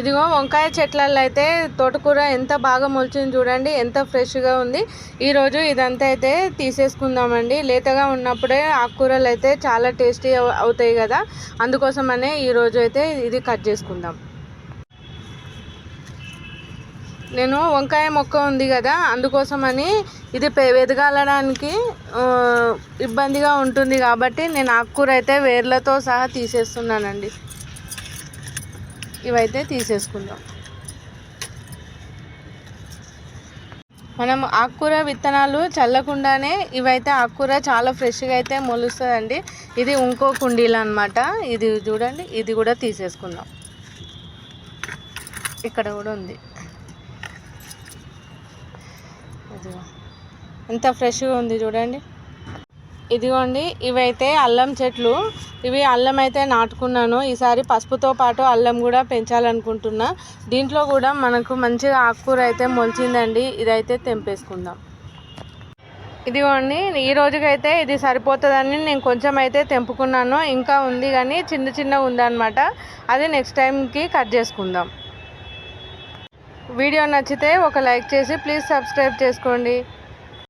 ఇదిగో వంకాయ చెట్లలో అయితే తోటకూర ఎంత బాగా మొలిచింది చూడండి ఎంత ఫ్రెష్గా ఉంది. ఈరోజు ఇదంతా అయితే తీసేసుకుందామండి. లేతగా ఉన్నప్పుడే ఆకుకూరలు అయితే చాలా టేస్టీ అవుతాయి కదా. అందుకోసమనే ఈరోజు అయితే ఇది కట్ చేసుకుందాం. నేను వంకాయ మొక్క ఉంది కదా అందుకోసమని ఇది పె- ఎదగాలడానికి ఇబ్బందిగా ఉంటుంది కాబట్టి నేను ఆకుకూర అయితే వేర్లతో సహా తీసేస్తున్నానండి. ఇవైతే తీసేసుకుందాం. మనం ఆకుకూర విత్తనాలు చల్లకుండానే ఇవైతే ఆకుకూర చాలా ఫ్రెష్గా అయితే మొలుస్తుందండి. ఇది ఇంకో కుండీలు అనమాట ఇది చూడండి ఇది కూడా తీసేసుకుందాం. ఇక్కడ కూడా ఉంది. ఎంత ఫ్రెష్గా ఉంది చూడండి. ఇదిగోండి ఇవైతే అల్లం చెట్లు. ఇవి అల్లం అయితే నాటుకున్నాను. ఈసారి పసుపుతో పాటు అల్లం కూడా పెంచాలనుకుంటున్నా. దీంట్లో కూడా మనకు మంచిగా ఆకుకూర అయితే మొలిచిందండి. ఇదైతే తెంపేసుకుందాం. ఇదిగోండి ఈ రోజుకైతే ఇది సరిపోతుందని నేను కొంచెం అయితే తెంపుకున్నాను. ఇంకా ఉంది కానీ చిన్న చిన్న ఉందన్నమాట. అది నెక్స్ట్ టైంకి కట్ చేసుకుందాం. వీడియో నచ్చితే ఒక లైక్ చేసి ప్లీజ్ సబ్స్క్రైబ్ చేసుకోండి.